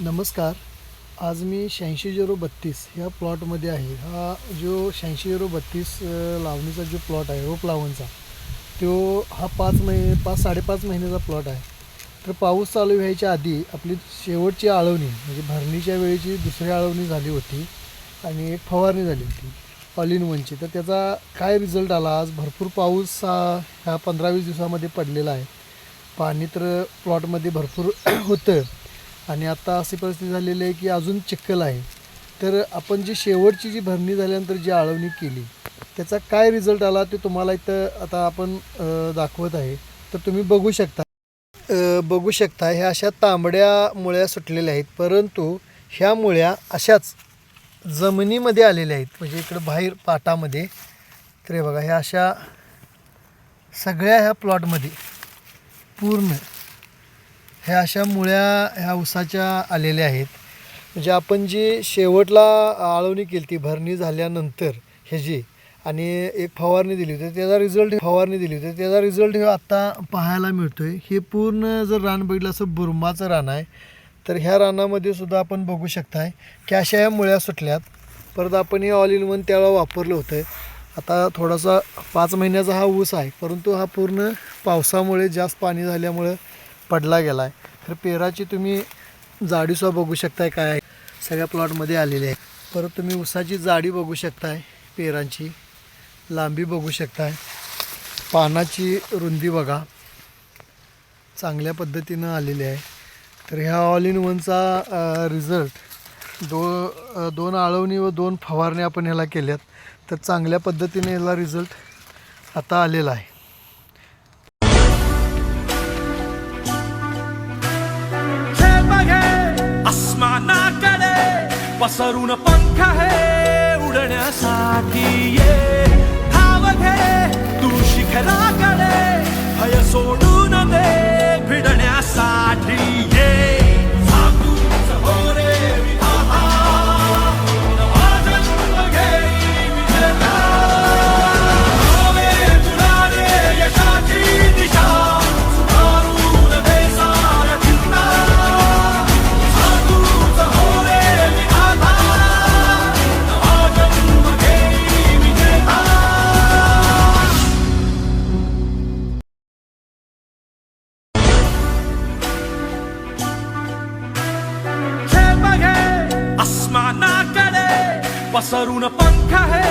नमस्कार. आज मी शहाऐंशी झिरो बत्तीस ह्या प्लॉटमध्ये आहे. हा जो शहाऐंशी झिरो बत्तीस लावणीचा जो प्लॉट आहे रोप लावणचा तो हा पाच महिने पाच साडेपाच महिन्याचा प्लॉट आहे. तर पाऊस चालू व्हायच्या आधी आपली शेवटची आळवणी म्हणजे भरणीच्या वेळेची दुसरी आळवणी झाली होती आणि एक फवारणी झाली होती ऑल इन वनची तर त्याचा काय रिझल्ट आला? आज भरपूर पाऊस हा ह्या पंधरा वीस दिवसामध्ये पडलेला आहे. पाणी तर प्लॉटमध्ये भरपूर होतं. आणि आता अशी परिस्थिती झालेली आहे की अजून चिखल आहे. तर आपण जी शेवटची जी भरणी झाल्यानंतर जी आळवणी केली त्याचा काय रिझल्ट आला ते तुम्हाला इथं आता आपण दाखवत आहे. तर तुम्ही बघू शकता. बघू शकता ह्या अशा तांबड्या मुळ्या सुटलेल्या आहेत. परंतु ह्या मुळ्या अशाच जमिनीमध्ये आलेल्या आहेत. म्हणजे इकडं बाहेर पाटामध्ये. तर हे बघा ह्या अशा सगळ्या ह्या प्लॉटमध्ये पूर्ण ह्या अशा मुळ्या ह्या उसाच्या आलेल्या आहेत. म्हणजे आपण जी शेवटला आळवणी केली ती भरणी झाल्यानंतर ह्याची आणि एक फवारणी दिली होती त्याचा रिझल्ट फवारणी दिली होती त्याचा रिझल्ट हे आत्ता पाहायला मिळतो आहे हे पूर्ण जर रान बघितलं असं बुरमाचं रान आहे तर ह्या रानामध्ये सुद्धा आपण बघू शकताय की अशा ह्या मुळ्या सुटल्यात. परत आपण हे ऑल इन वन त्याला वापरलं होतं. आता थोडासा पाच महिन्याचा हा ऊस आहे परंतु हा पूर्ण पावसामुळे जास्त पाणी झाल्यामुळं पडला गेला आहे तर पेराची तुम्ही जाडीसुद्धा बघू शकताय काय आहे. सगळ्या प्लॉटमध्ये आलेली आहे. परत तुम्ही उसाची जाडी बघू शकताय पेरांची. लांबी बघू शकताय. पानाची रुंदी बघा. चांगल्या पद्धतीनं आलेली आहे. तर ह्या ऑल इन वनचा रिझल्ट दो दोन आळवणी व दोन फवारणी आपण ह्याला केल्यात. तर चांगल्या पद्धतीने ह्याला रिझल्ट आता आलेला आहे. पसरून पंख हे उडण्यासाठी ये। नाकडे पसरून पंखा है